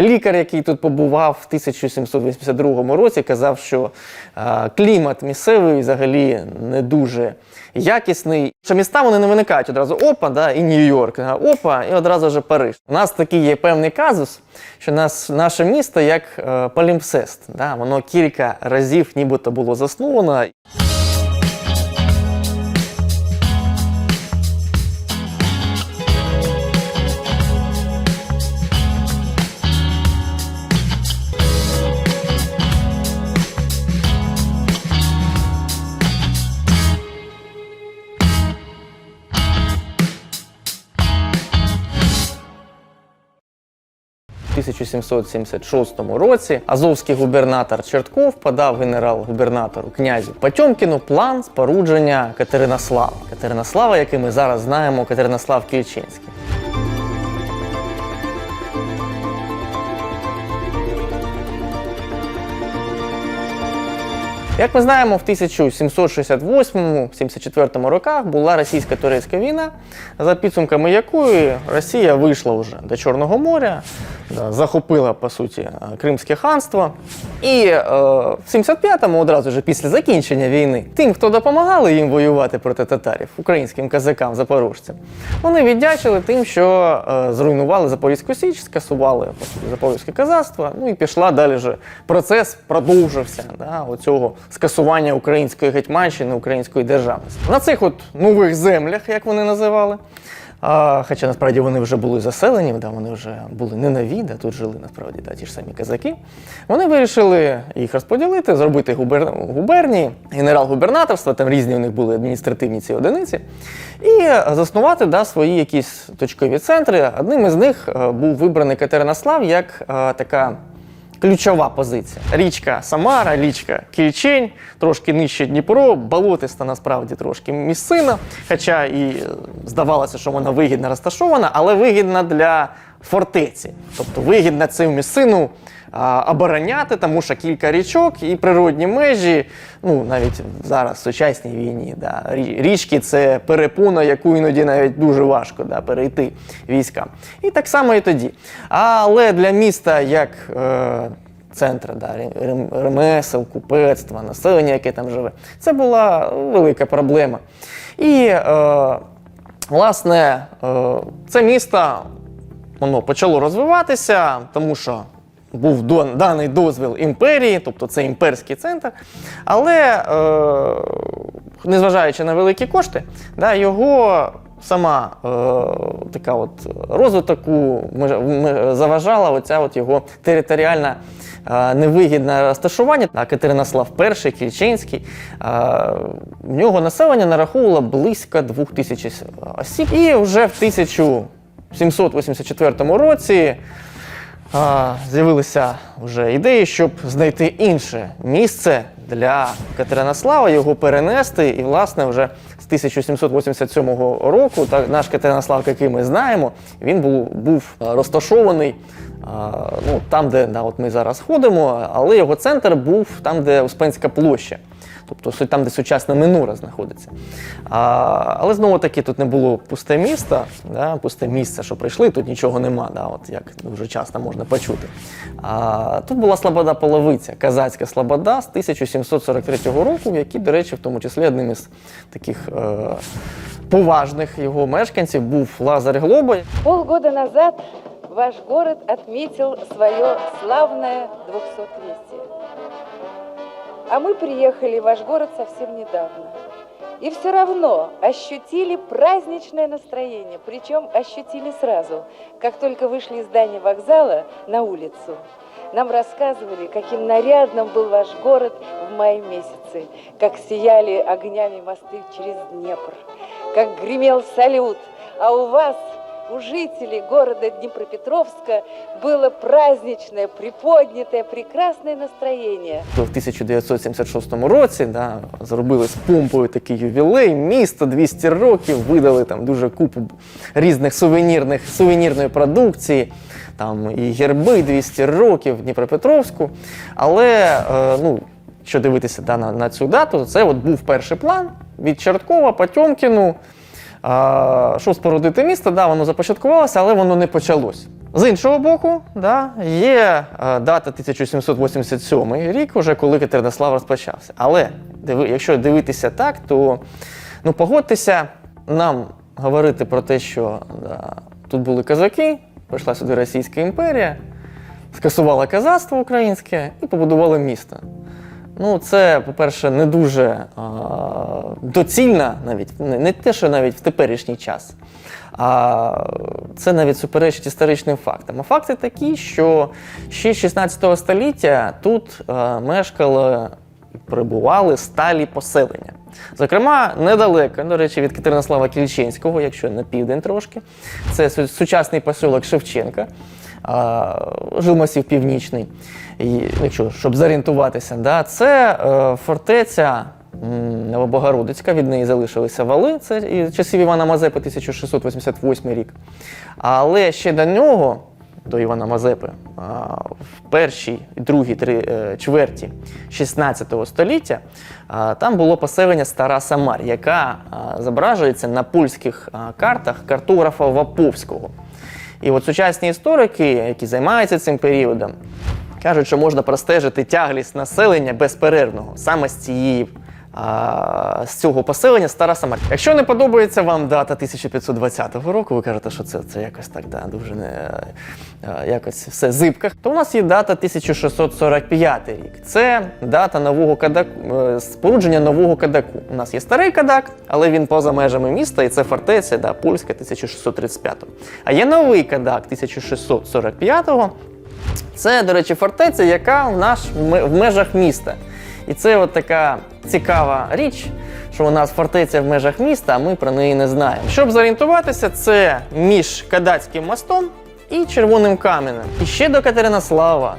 Лікар, який тут побував в 1782 році, казав, що клімат місцевий взагалі не дуже якісний. Що міста вони не виникають одразу опа, да, і Нью-Йорк, опа, і одразу вже Париж. У нас такий є певний казус, що нас, наше місто як е, палімпсест. Да, воно кілька разів нібито було засновано. 1776 році азовський губернатор Чертков подав генерал-губернатору князю Потьомкіну план спорудження Катеринослава. Катеринослава, який ми зараз знаємо, Катеринослав Кільчинський. Як ми знаємо, в 1768-74 роках була російсько-турецька війна, за підсумками якої Росія вийшла вже до Чорного моря, захопила по суті Кримське ханство. І е, в 75-му, одразу ж після закінчення війни, тим, хто допомагали їм воювати проти татарів, українським казакам, запорожцям, вони віддячили тим, що е, зруйнували Запорізьку Січ, скасували по суті, Запорізьке казацтво. Ну і пішла далі вже процес продовжився да, оцього скасування української гетьманщини, української державності. На цих от нових землях, як вони називали. А, хоча насправді вони вже були заселені, да, вони вже були не нові, да, тут жили насправді да, ті ж самі казаки. Вони вирішили їх розподілити, зробити губер... губернії, генерал-губернаторства, там різні у них були адміністративні ці одиниці, і заснувати да, свої якісь точкові центри. Одним із них е, був вибраний Катеринослав як е, така ключова позиція. Річка Самара, річка Кільчень, трошки нижче Дніпро, болотиста насправді трошки місцина. Хоча і е, здавалося, що вона вигідно розташована, але вигідна для фортеці. Тобто вигідна цю місцину а, обороняти, тому що кілька річок і природні межі, ну навіть зараз в сучасній війні, да, річки це перепона, яку іноді навіть дуже важко да, перейти військам. І так само і тоді. Але для міста як е, центра да, ремесел, купецтва, населення, яке там живе, це була велика проблема. І е, власне е, це місто воно почало розвиватися, тому що був даний дозвіл імперії, тобто це імперський центр. Але е, незважаючи на великі кошти, да, його сама е, така от розвитку заважала оця от його територіальна. е, Невигідне розташування, а Катеринослав І, Кільчинський, е, в нього населення нараховувало близько двох тисяч осіб. І вже в 1784 році а, з'явилися вже ідеї, щоб знайти інше місце для Катеринослава, його перенести. І, власне, вже з 1787 року так, наш Катеринослав, який ми знаємо, він був, був розташований а, ну, там, де да, от ми зараз ходимо, але його центр був там, де Успенська площа. Тобто там, де сучасна Минура знаходиться. А, але знову таки тут не було пусте місто, да, пусте місце, що прийшли, тут нічого нема, да, от як дуже часто можна почути. А, тут була Слобода Половиця, казацька Слобода з 1743 року, в якій, до речі, в тому числі одним із таких е, поважних його мешканців був Лазар Глоба. Полгода назад ваш город отметил свое славное 200-летие. А мы приехали в ваш город совсем недавно. И все равно ощутили праздничное настроение. Причем ощутили сразу, как только вышли из здания вокзала на улицу. Нам рассказывали, каким нарядным был ваш город в мае месяце, как сияли огнями мосты через Днепр, как гремел салют, а у вас, у жителей города Днепропетровска, было праздничное, приподнятое, прекрасное настроение. В 1976 році да, зробили з помпою такий ювілей, місто 200 років, видали там дуже купу різних сувенірних сувенірної продукції, там і герби 200 років Дніпропетровську. Але е, ну, що дивитися да, на, на цю дату, це от був перший план від Чорткова, Потьомкіну. А, щоб спорудити місто, да, воно започаткувалося, але воно не почалось. З іншого боку, да, є е, дата 1787 рік, уже коли Катеринослав розпочався. Але якщо дивитися так, то ну, погодьтеся нам говорити про те, що да, тут були козаки, прийшла сюди Російська імперія, скасувала козацтво українське і побудували місто. Ну, це, по-перше, не дуже а, доцільно, навіть не, те, що навіть в теперішній час. А це навіть суперечить історичним фактам. А факти такі, що ще з 16 століття тут а, мешкали і перебували сталі поселення. Зокрема, недалеко, до речі, від Катеринослава Кільчинського, якщо на південь трошки, це сучасний поселок Шевченка, а, жилмасів північний, якщо, щоб зорієнтуватися, да, це е, фортеця Новобогородицька, від неї залишилися вали, це і часів Івана Мазепи, 1688 рік. Але ще до нього, до Івана Мазепи, в першій другій три, е, чверті 16 століття там було поселення Стара Самар, яка зображується на польських картах картографа Ваповського. І от сучасні історики, які займаються цим періодом, кажуть, що можна простежити тяглість населення безперервного саме з цієї. А, з цього поселення Стара Самар. Якщо не подобається вам дата 1520 року, ви кажете, що це, це якось так да, дуже не а, якось все зибко, то у нас є дата 1645 рік. Це дата нового кадаку, е, спорудження нового кадаку. У нас є старий кадак, але він поза межами міста, і це фортеця да, польська 1635. А є новий кадак 1645-го. це, до речі, фортеця, яка в наш в межах міста. І це от така цікава річ, що у нас фортеця в межах міста, а ми про неї не знаємо. Щоб зорієнтуватися, це між Кадацьким мостом і Червоним каменем. І ще до Катеринослава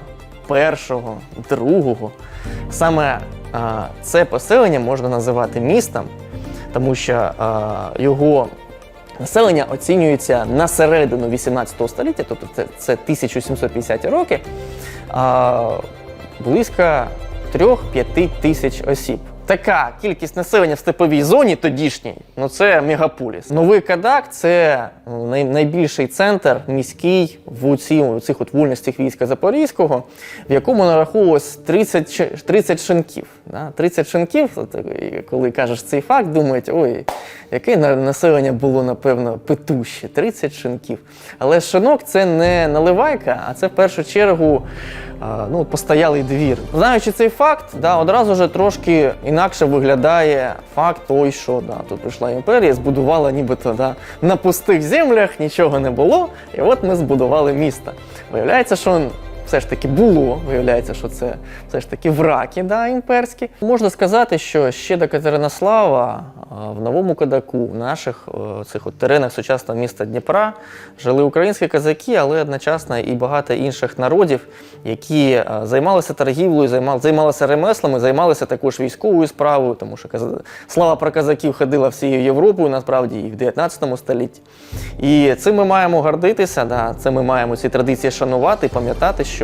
першого, другого. Саме а, це поселення можна називати містом, тому що а, його Населення оцінюється на середину 18 століття, тобто це, це 1750 роки, а, близько 3-5 тисяч осіб. Така кількість населення в степовій зоні тодішній, ну це мегаполіс. Новий Кадак це ну, найбільший центр міський в ці, у цих от вольностях війська Запорізького, в якому нараховувалось 30, 30 шинків. Да? 30 шинків, коли кажеш цей факт, думають, ой, яке населення було, напевно, петуще, 30 шинків. Але шинок це не наливайка, а це в першу чергу ну, постоялий двір. Знаючи цей факт, да, одразу вже трошки інакше виглядає факт той, що да, тут прийшла імперія, збудувала нібито да, на пустих землях, нічого не було, і от ми збудували місто. Виявляється, що все ж таки було. Виявляється, що це все ж таки враки да, імперські. Можна сказати, що ще до Катеринослава в новому Кадаку, в наших е, цих от теренах сучасного міста Дніпра, жили українські козаки, але одночасно і багато інших народів, які е, займалися торгівлею, займалися ремеслами, займалися також військовою справою, тому що слава про козаків ходила всією Європою, насправді і в 19 столітті. І цим ми маємо гордитися, да, це ми маємо ці традиції шанувати і пам'ятати, що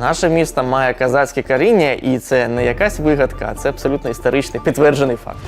наше місто має казацьке коріння, і це не якась вигадка, це абсолютно історичний підтверджений факт.